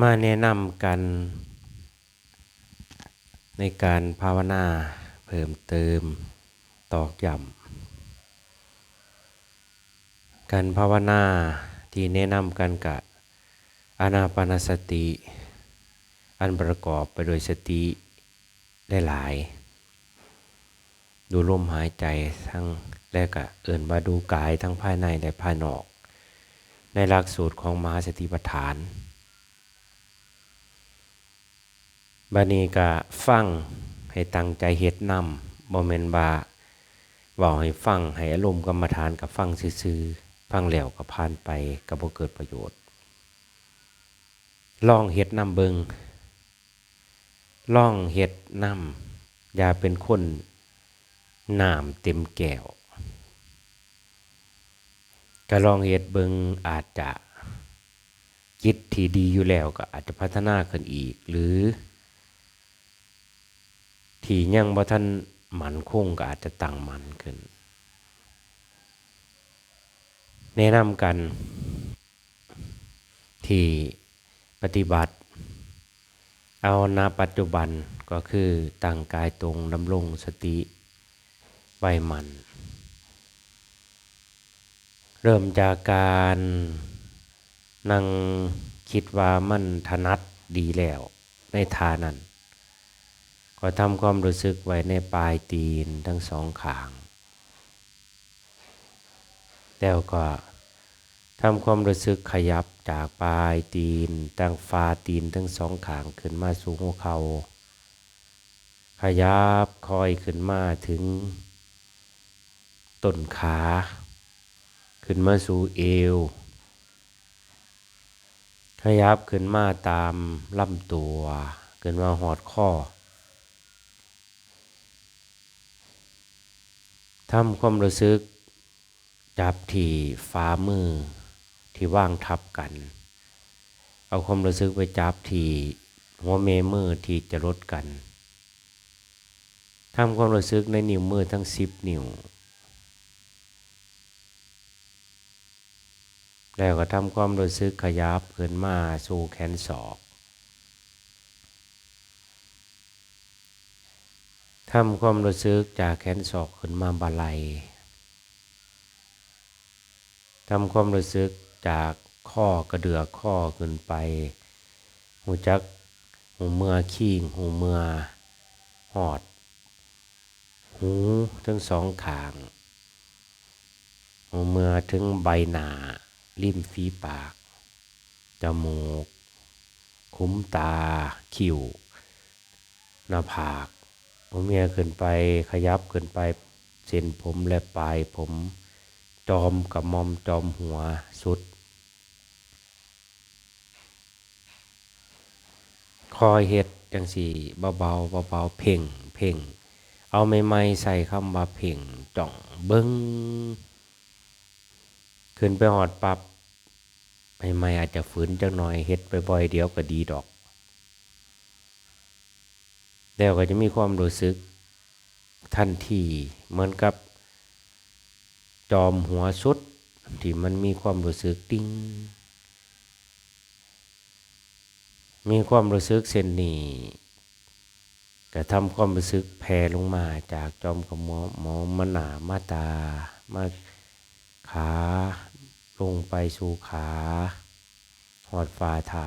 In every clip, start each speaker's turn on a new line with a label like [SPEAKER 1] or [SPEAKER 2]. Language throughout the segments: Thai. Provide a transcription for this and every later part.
[SPEAKER 1] มาแนะนำกัน ในการภาวนาเพิ่มเติมตอกย้ำการภาวนาที่แนะนำกันกับอานาปานสติ อันประกอบไปโดยสติได้หลาย ดูลมหายใจทั้งและก็เอิ่นมาดูกายทั้งภายในและภายนอก ในหลักสูตรของมหาสติปัฏฐาน บานี้ก็ฟังให้ตั้งใจเฮ็ดนำบ่แม่นว่าเว้าให้ฟังให้อารมณ์กรรมฐานกับฟังซื่อๆฟังแล้วก็ผ่านไปก็บ่เกิดประโยชน์ ลองเฮ็ดนำเบิงลองเฮ็ดนำอย่าเป็นคนน้ำเต็มแก้วก็ลองเฮ็ดเบิงอาจจะจิตที่ดีอยู่แล้วก็อาจจะพัฒนาขึ้นอีกหรือ ที่ยังบ่ทันหมันคงก็อาจจะตั้งมันขึ้น แนะนำกัน ที่ปฏิบัติ เอานาปัจจุบันก็คือตั้งกายตรงดำรงสติไว้มัน เริ่มจากการนั่งคิดว่ามันถนัดดีแล้วในทานั้น ก็ทำความรู้สึกไว้ในปลายตีนทั้งสองขาง แล้วก็ทำความรู้สึกขยับจากปลายตีนตั้งฟ้าตีนทั้งสองขางขึ้นมาสู่หัวเขาขยับคอยขึ้นมาถึงต้นขา ขึ้นมาสู่เอว ขยับขึ้นมาตามลำตัว ขึ้นมาหอดข้อ ทำความรู้สึก จับที่ฝ่ามือที่ว่างทับกัน เอาความรู้สึกไปจับที่หัวเมมือที่จะลดกันทำความรู้สึกในนิ้วมือทั้งสิบนิ้ว แล้วก็ทำความรู้สึกขยับขึ้นมาสู่แขนศอก ทำความรู้สึกจากแขนศอกขึ้นมาบาลัยทำความรู้สึกจากข้อกระเดือกข้อขึ้นไปหูจักหูเมื่อขี้งหูเมื่อหอด หูทั้งสองขางหูเมื่อถึงใบหนาริมฝีปาก จมูก คุ้มตา คิ้ว หน้าผาก หูเมียขึ้นไปขยับขึ้นไปเส้นผมและปลายผมจอมกับมอมจอมหัวสุด คอยเฮ็ดจังสี่เบาเบาเบาเบาเพ่งเพ่งเอาไม่ไม่ๆใส่คำว่าเพ่งจ่องเบิ้งขึ้นไปหอดปับไม่ไม่ๆอาจจะฝืนจังหน่อยเฮ็ดไปบ่อยๆเดี๋ยวก็ดีดอก แล้วก็จะมีความรู้สึกทันทีเหมือนกับ จอมหัวสุดที่มันมีความรู้สึกติ้งมีความรู้สึกเส้นนี้กระทำความรู้สึกแผ่ลงมาจากจอมกับหมอหมอมหนามาตา มาขาลงไปสู่ขาหอดฝ่าเท้า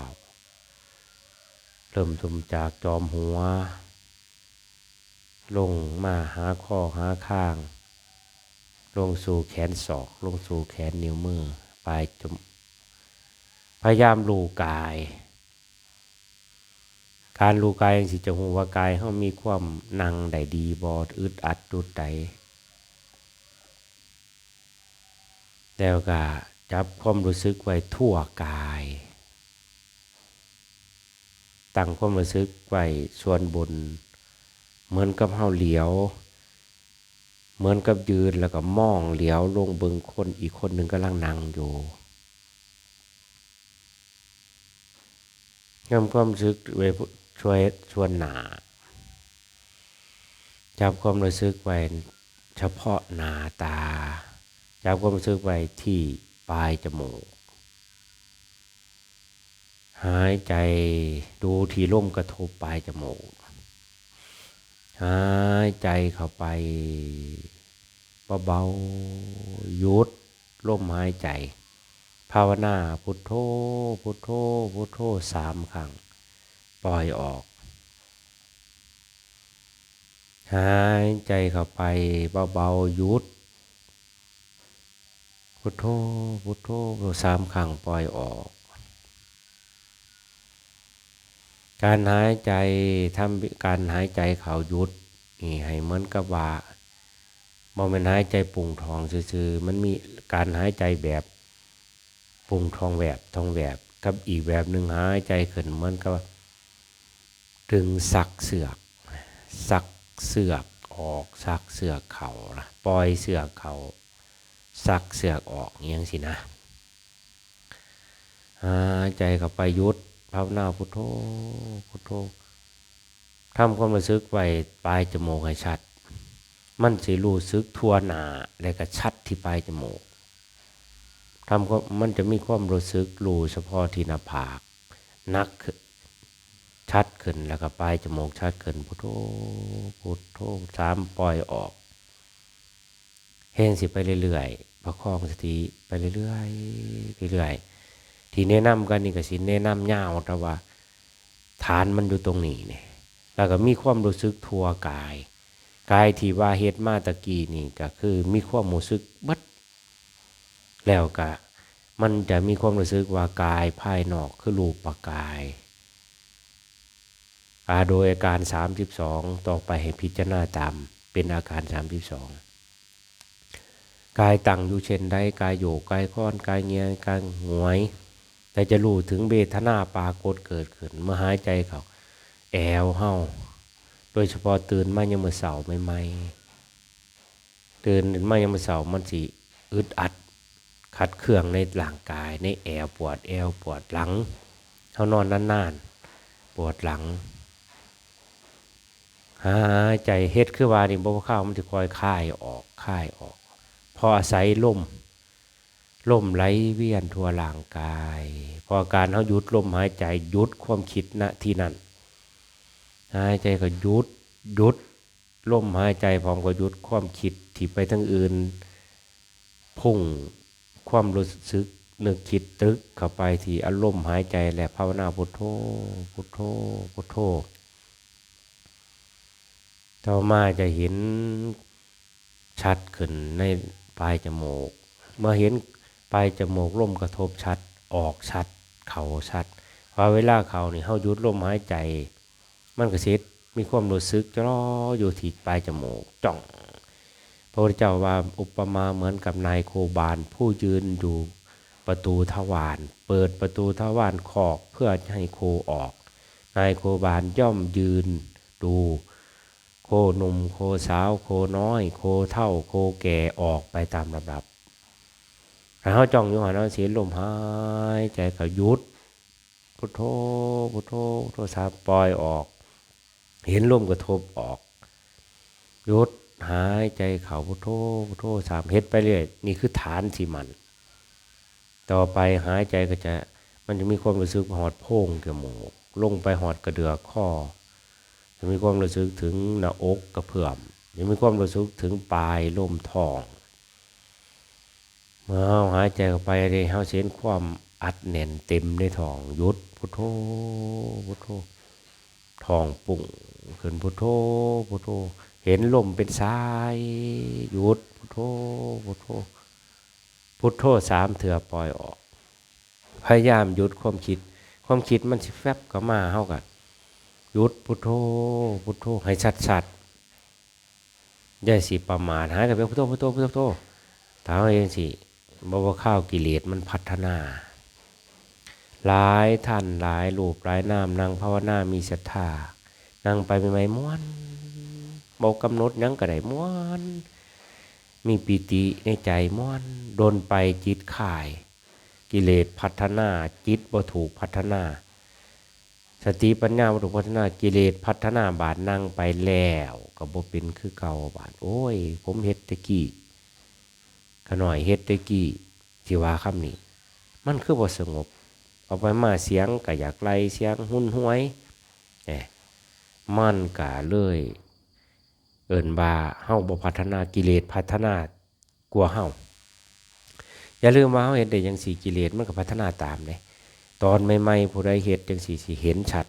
[SPEAKER 1] เริ่มตุมจากจอมหัว ลงมาหาข้อหาข้าง ลงสู่แขนศอก ลงสู่แขนนิ้วมือปลายจมพยายามลูกาย การลูกายยังสิจะหูว่ากายเขามีความนั่งได้ดีบอดอึดอัดจุดใดแล้วก็จับความรู้สึกไว้ทั่วกาย ตั้งความรู้สึกไว้ส่วนบน เหมือนกับเฮาเหลียว เหมือนกับยืนแล้วก็มองเหลียวลงเบิงคนอีกคนหนึ่งกำลังนั่งอยู่ทำความรู้สึกไว้ช่วยชวนหนาจับความรู้สึกไว้เฉพาะหนาตาจับความรู้สึกไว้ที่ปลายจมูก หายใจดูที่ลมกระทบปลายจมูก หายใจเข้าไปเบาๆยุดลมหายใจ ภาวนาพุทโธพุทโธพุทโธสามครั้ง ปล่อยออก หายใจเข้าไปเบาๆยุดพุทโธพุทโธสามครั้งปล่อยออก การหายใจทำการหายใจเขายุดนี่ให้เหมือนกับว่าบ่มันหายใจปุ่งทองซื่อๆมันมีการหายใจแบบปุ่งทองแบบทองแบบกับอีกแบบหนึ่งหายใจขึ้นเหมือนกับดึงสักเสือกสักเสือกออกสักเสือกเขานะปล่อยเสือกเขาสักเสือกออกอย่างสินะหายใจเข้าไปยุด ภาวนาพุทโธพุทโธทำความรู้สึกไว้ปลายจมูกให้ชัด มันสิรู้สึกทั่วหนาและก็ชัดที่ปลายจมูกทำก็มันจะมีความรู้สึกรู้เฉพาะที่หน้าผากนักชัดขึ้นแล้วก็ปลายจมูกชัดขึ้นพุทโธพุทโธสามปล่อยออกเฮงสิไปเรื่อยๆประคองสติไปเรื่อยๆเรื่อยๆ ที่แนะนำกันนี่ก็สิแนะนำยาวแต่ว่า ฐานมันอยู่ตรงนี้เนี่ยแล้วก็มีความรู้สึกทั่วกาย กายที่ว่าเฮ็ดมาตะกี้นี่ก็คือมีความรู้สึกบัดแล้วก็มันจะมีความรู้สึกว่ากายภายนอกคือรูปกายอาโดยอาการ 32 ต่อไปให้พิจารณาตามเป็นอาการ 32 กายตั้งอยู่เช่นใดกายโยกกายค้อนกายเงียกายหงวย แต่จะรู้ถึงเบทนาปรากฏเกิดขึ้นเมื่อหายใจเขาแอวเฮาโดยเฉพาะตื่นมายังมือเสาใหม่ๆตื่นมายังมือเสามันสิอึดอัด ขัดเครื่องในร่างกาย ในแอวปวดแอวปวดหลังเขานอนนานๆปวดหลังหายใจเฮ็ดคือว่านี่บ่เข้ามันจะคอยคายออกคายออก พออาศัยลม ลมไหลเวียนทั่วร่างกาย พอการเขาหยุดลมหายใจหยุดความคิดณที่นั้นหายใจก็หยุดหยุดลมหายใจพร้อมก็หยุดความคิดที่ไปทั้งอื่น พุ่งความรู้สึกนึกคิดตึกเข้าไปที่อารมณ์หายใจและภาวนาพุทโธพุทโธพุทโธต่อมาจะเห็นชัดขึ้นในปลายจมูก เมื่อเห็น ปลายจมูกลมกระทบชัด ออกชัด เข่าชัดพอเวลาเข่านี่เฮายุดลมหายใจ มันก็เซ็ตมีความรู้สึกจรออยู่ที่ปลายจมูกจ้อง พระพุทธเจ้าว่าอุปมาเหมือนกับนายโคบาลผู้ยืนอยู่ประตูทวารเปิดประตูทวารคอกเพื่อให้โคออก นายโคบาลย่อมยืนดู โคหนุ่มโคสาว โคน้อย โคเท่าโคแก่ออกไปตามลำดับ แล้วจ้องอยู่หันเอาเสียลมหายใจก็หยุดพุทโธพุทโธพุทโธสาปล่อยออก เห็นลมกระทบออกยุดหายใจเข่าพุทโธพุทโธสามเฮ็ดไปเรื่อยนี่คือฐานที่มัน ต่อไปหายใจก็จะมันจะมีความรู้สึกหอดโพงจมูกลงไปหอดกระเดือกข้อจะมีความรู้สึกถึงหน้าอกกระเพื่อมจะมีความรู้สึกถึงปลายลมท้อง เมื่อเาหายใจเข้าไปเลยเฮาเส้นความอัดแน่นเต็มในท้องยุดพุทโธพุทโธท้องปุ่งขึ้นพุทโธพุทโธเห็นลมเป็นสายหยุดพุทโธพุทโธพุทโธสามเถื่อปล่อยออก พยายามหยุดความคิด ความคิดมันสิแฟบก็มาเฮากันหยุดพุทโธพุทโธให้ชัดชัดอย่าสิประมาทหายกับพุทโธพุทโธพุทโธถามเองสิ บอกว่าข้าวกิเลสมันพัฒนา หลายท่านหลายรูปหลายนามนั่งภาวนามีศรัทธานั่งไปใหม่ๆม้วนบอกกำหนดยังก็ไดม้วน มีปีติในใจม้วนโดนไปจิตข่าย กิเลสพัฒนาจิตบ่ถูกพัฒนา สติปัญญาบ่ถูกพัฒนากิเลสพัฒนาบาทนั่งไปแล้วก็บ่เป็นคือเก่าบาทโอ้ย ผมเฮ็ดตะกี้ ขน่อยเฮ็ดตะกี้ที่ว่าคำนี้ มันคือบ่สงบ เอาไปมาเสียงก็อยากไล่เสียงหุ่นห้วยเอ้มันก็เลย เอิ้นว่าเฮาบ่พัฒนากิเลสพัฒนากว่าเฮาอย่าลืมว่าเฮาเฮ็ดได้จังสี่กิเลสมันก็พัฒนาตามเด้ตอนใหม่ๆผู้ใดเฮ็ดจังสี่สิเห็นชัด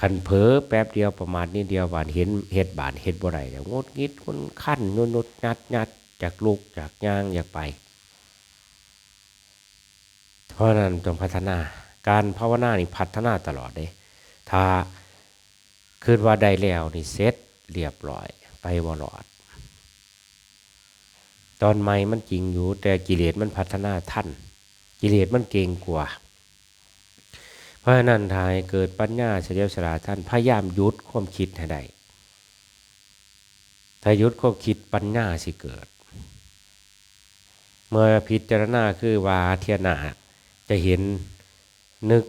[SPEAKER 1] คันเผลอแป๊บเดียวประมาณนี้เดียวบานเห็นเฮ็ดบานเฮ็ดบ่ได้แล้วงดงิดคนขั้นนุนุดงัดงัด จากลูกจากย่างอยากไป เพราะนั้นต้องพัฒนา การภาวนานี่พัฒนาตลอดเด้ถ้าคิดว่าได้แล้วนี่เสร็จเรียบร้อย ไปบ่รอด ตอนใหม่มันจริงอยู่ แต่กิเลสมันพัฒนาทันกิเลสมันเก่งกว่า เพราะนั้นทายเกิดปัญญาเฉลียวฉลาดท่าน พยายามยุดความคิดให้ได้ถ้ายุดความคิดปัญญาสิเกิด เมื่อพิจารณาคือว่าเทียนาจะเห็นนึก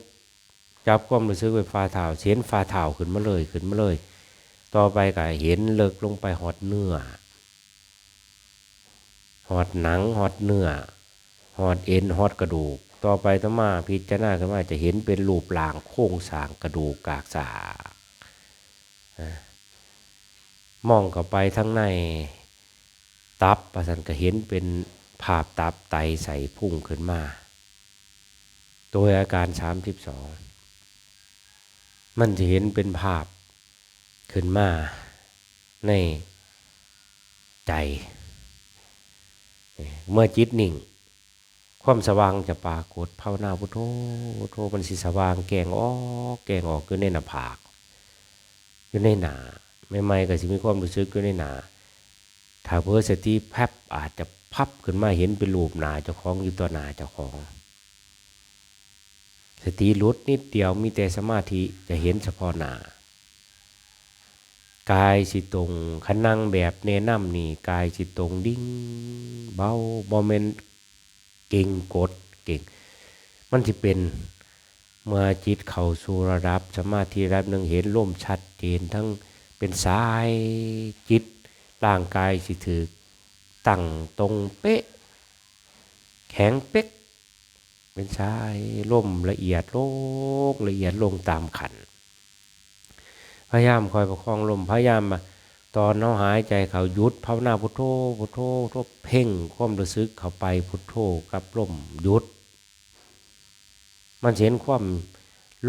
[SPEAKER 1] จับความรู้สึกไฟฟ้าเท้าเห็นฟ้าเท้าขึ้นมาเลยขึ้นมาเลย ต่อไปก็เห็นเลิกลงไปหอดเนื้อหอดหนังหอดเนื้อหอดเอ็นหอดกระดูก ต่อไปต่อมาพิจารณาขึ้นมาจะเห็นเป็นรูปร่างโค้งสร้างกระดูกกากสามองเข้าไปทั้งใน ตับประสันก็เห็นเป็น ภาพตับไตใส่พุ่งขึ้นมา โดยอาการสามสิบสองมันจะเห็นเป็นภาพขึ้นมาในใจ เมื่อจิตนิ่ง ความสว่างจะปรากฏภาวนาพุทโธพุทโธมันสิสว่างแกงออกแกงออกอยู่ในหน้าผากอยู่ในหนาใหม่ก็สิมีความรู้สึกอยู่ในหนาถ้าเพื่อสติแพบอาจจะ พับขึ้นมาเห็นเป็นรูปหนาเจ้าของอยู่ตัวหนาเจ้าของ สติลดนิดเดียวมีแต่สมาธิจะเห็นเฉพาะหนากายสิตรงขันนั่งแบบเนน้ำนี่กายสิตรงดิ้งเบาบอมเมนเก่งกดเก่ง มันจะเป็นเมื่อจิตเข้าสู่ระดับ สมาธิระดับหนึ่งเห็นล่มชัดเจนทั้งเป็นสายจิตร่างกายสิถือ ตั้งตรงเป๊ะ แข็งเป๊ก เป็นสายล่มละเอียดลงละเอียดลงตามขัน พยายามคอยประคองลมพยายามตอนเราหายใจเขายุดภาวนาพุทโธพุทโธทโธเพ่งความรู้สึกเข้าไปพุทโธกับลมยุด มันเห็นความ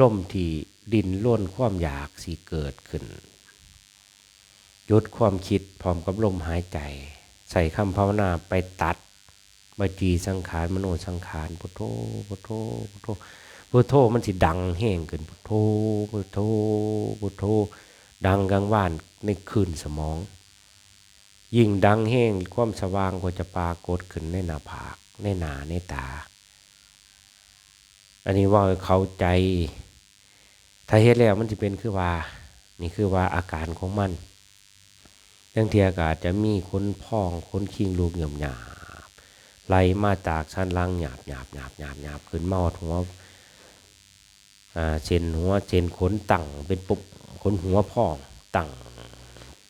[SPEAKER 1] ล่มที่ดินล้นความอยากสีเกิดขึ้นหยุดความคิดพร้อมกับลมหายใจ ใส่คำภาวนาไปตัดบาจีสังขารมโนสังขารพุทโธพุทโธพุทโธพุทโธมันสิดังแห้งขึ้นพุทโธพุทโธพุทโธดังกลางว่านในคืนสมอง ยิ่งดังแห้งความสว่างก็จะปรากฏขึ้นในหน้าผากในหนาในตา อันนี้ว่าเขาใจถ้าเฮ็ดแล้วมันจะเป็นคือว่า นี่คือว่าอาการของมัน เรื่องเทียกาศจะมีคนพองคนคิงลูกหยี่ยมหยาบไหลมาจากชั้นล่างหยาบหยาบหยาบหยาบหยาบขึ้นมาหัวเส้นหัวเส้นขนตั้งเป็นปุ๊บขนหัวพองตั้ง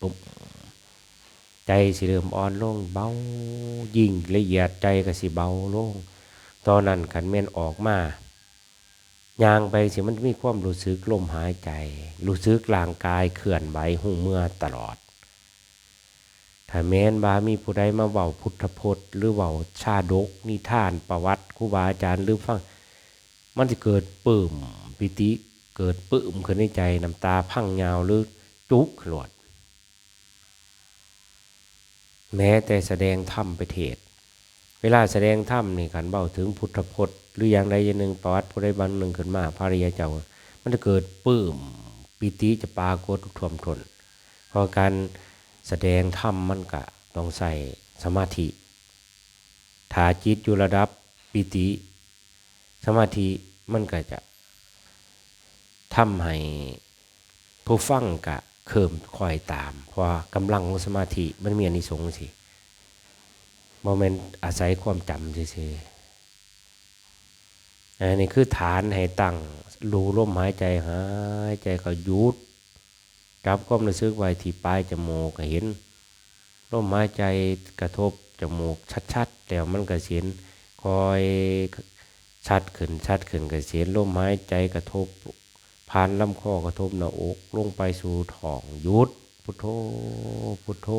[SPEAKER 1] ปุ๊บใจสิเริ่มอ่อนลงเบายิ่งละเอียดใจก็สิเบาลงตอนนั้นขันเม่นออกมายางไปสิมันมีความรู้สึกลมหายใจ รู้สึกร่างกายเคลื่อนไหวหูเมื่อตลอด ถ้าแม้นบามีผู้ใดมาเว้าพุทธพจน์ หรือเว้าชาดก นิทานประวัติครูบาอาจารย์หรือฟัง มันจะเกิดปื้มปิติเกิดปื้มขึ้นในใจน้ำตาพังยาวหรือจุกหลวด แม้แต่แสดงธรรมไปเทศ เวลาแสดงธรรมนี่ขันเบาถึงพุทธพจน์ หรืออย่างใดอย่างหนึ่งประวัติผู้ใดบางหนึ่งขึ้นมาภริยาเจ้า มันจะเกิดปื้มปิติจะปากฏท่วมทนเพราะการ แสดงธรรมมันกะต้องใส่สมาธิถาจิตอยู่ระดับปิติ สมาธิมันก็จะทำให้ผู้ฟังกะเคิมคอยตาม เพราะกำลังของสมาธิมันมีอนิสงส์สิโมเมนต์อาศัยความจำเฉยอันนี้คือฐานให้ตั้งรู้ลมหายใจหายใจก็ยุด จับก้มรู้สึกไว้ที่ปลายจมูกเห็นลมหายใจกระทบจมูกชัดๆแล้วมันก็เสียนคอยชัดขึ้นชัดขึ้นก็เสียนลมหายใจกระทบผ่านลำคอกระทบหน้าอกลงไปสู่ท้องหยุดพุทโธพุทโธ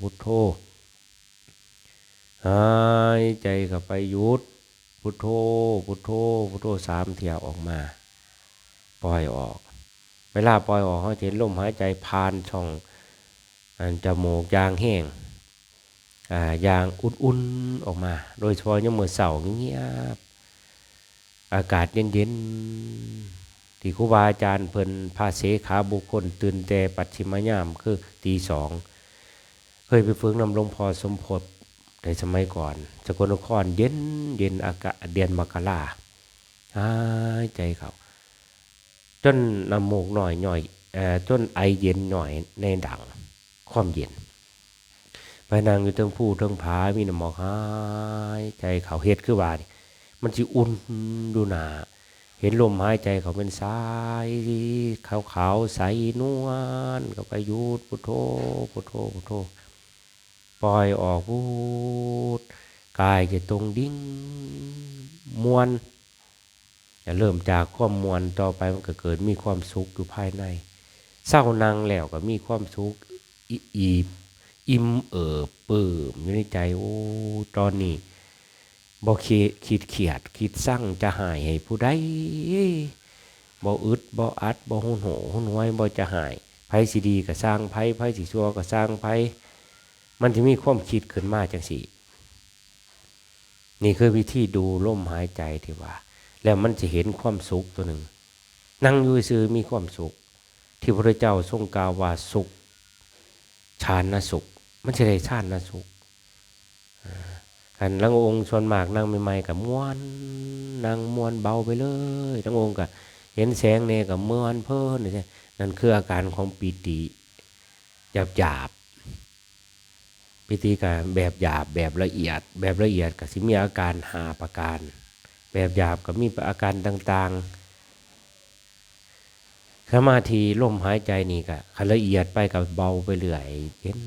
[SPEAKER 1] พุทโธหายใจเข้าไปหยุดพุทโธพุทโธพุทโธสามเที่ยวออกมา ปล่อยออก เวลาปล่อยออกเขาเห็นลมหายใจผ่านช่องอันจมูกยางแห้งอ่ายางอุ่นๆออกมา โดยเฉพาะยามมือเสาร์เงียบอากาศเย็นๆที่ครูบาอาจารย์เพิ่นพาเสขาบุคคล ตื่นแต่ปัจฉิมยามคือตีสองเคยไปฝึกนำหลวงพ่อสมภพในสมัยก่อนสกลนครเย็นเย็นอากาศเดือนมกราหายใจเขา จนน้ำมูกหน่อยหน่อยจนไอเย็นหน่อยในดังความเย็นไปนั่งอยู่เทิงผู้เทิงผามีน้ำหมอกหายใจเขาเฮ็ดคือว่านี่มันสิอุ่นดูหนาเห็นลมหายใจเขาเป็นสายขาวขาวๆใสนวลก็ไปยุดพุทโธพุทโธพุทโธปล่อยออกพูดกายจะตรงดิ้งมวน จะเริ่มจากความมวนต่อไปมันก็เกิดมีความสุขอยู่ภายใน เศร้านังแล้วก็มีความสุขอีบอิ่มเอิบเปิ่มอยู่ในใจโอ้ตอนนี้บ่คิดคิดเขียดคิดสั่งจะหายให้ผู้ใดบ่อึดบ่อัดบ่หุนโหหุนหวยบ่จะหายไผสิดีก็สร้างไผไผสิชั่วก็สร้างไผมันจะมีความคิดขึ้นมาจังสี่นี่คือวิธีดูลมหายใจที่ว่า แล้วมันจะเห็นความสุขตัวหนึ่ง นั่งอยู่ซื่อมีความสุข ที่พระเจ้าทรงกล่าวว่าสุขชาณสุข มันจะได้ชาณสุขอันลังองค์ชวนมากนั่งใหม่ๆกับม้วนนั่งม้วนเบาไปเลยทั้งองค์กับเห็นแสงเนี่ยกับม้วนเพิ่นนี่นั่นคืออาการของปีติหยาบหยาบๆพิธีการแบบหยาบแบบละเอียด แบบละเอียดก็สิมีอาการหาประการ แบบหยาบก็มีอาการต่างๆ สมาธิลมหายใจนี่ก็คันละเอียดไปกับเบาไปเรื่อยเย็น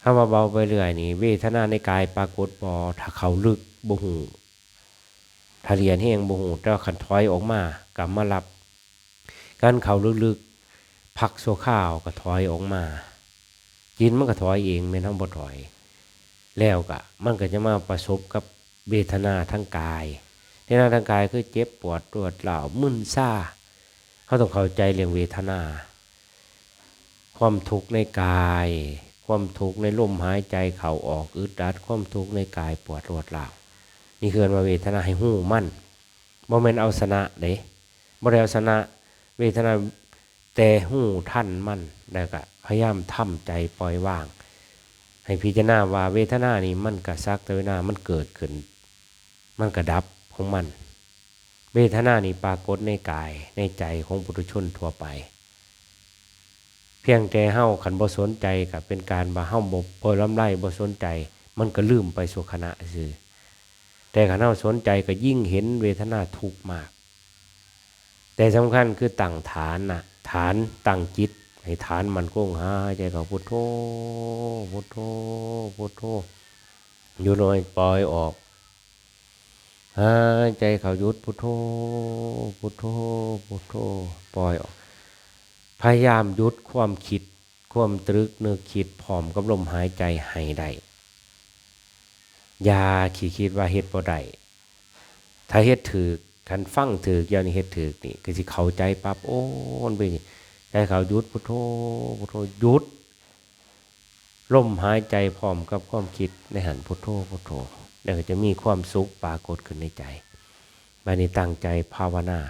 [SPEAKER 1] ถ้ามาเบาไปเรื่อยนี่เวทนาในกายปรากฏบอถ้าเขาลึกบ่หูถ้าเรียนแห้งบ่หูแต่ว่าขันถอยออกมากลับมารับการเขาลึกๆพักโซข้าวก็ถอยออกมายินมันก็ถอยเองไม่ทั้งบ่ถอย แล้วก็มันก็จะมาประสบกับ เวทนาทั้งกายเวทนาทั้งกายคือเจ็บปวดปวดเหล่ามึนซ่าเขาต้องเข้าใจเรื่องเวทนา ความทุกข์ในกาย ความทุกข์ในลมหายใจเข่าออกอึดอัดความทุกข์ในกายปวดรวดเหล่านี่คือมาเวทนาให้หู้มั่นบ่แมนเอาชนะเด้บ่ได้เอาชนะ เวทนาแต่หู้ท่านมั่นแล้วก็พยายามทำใจปล่อยวาง ให้พิจารณาว่าเวทนานี่มันกระซักแต่เวทนามันเกิดขึ้น มันกระดับของมัน เวทนานี่ปรากฏในกายในใจของปุถุชนทั่วไป เพียงแต่เฮาขันบ่สนใจกับเป็นการบ่าเฮาบ่บ่ลำไรบ่สนใจ มันก็ลืมไปสุขณะซื่อแต่ขันเฮาสนใจก็ยิ่งเห็นเวทนาทุกข์มาก แต่สำคัญคือตั้งฐานนะฐานตั้งจิตให้ฐานมันคงหายใจเขาพุทโธพุทโธพุทโธอยู่หน่อยปล่อยออก หายใจเขาหยุดพุทโธพุทโธพุทโธปล่อยออก พยายามหยุดความคิด ความตรึกนึกคิดพร้อมกับลมหายใจให้ได้อย่าขี้คิดว่าเฮ็ดบ่ได้ถ้าเฮ็ดถือคันฟังถือกย่านี้เฮ็ดถือนี่ก็สิเข้าใจปั๊บโอ้นเป็นอย่างนี้ใจเขาหยุดพุทโธพุทโธหยุดลมหายใจพร้อมกับความคิดในหันพุทโธพุทโธ แล้วก็จะมีความสุขปรากฏขึ้นในใจบัดนี้ตั้งใจภาวนา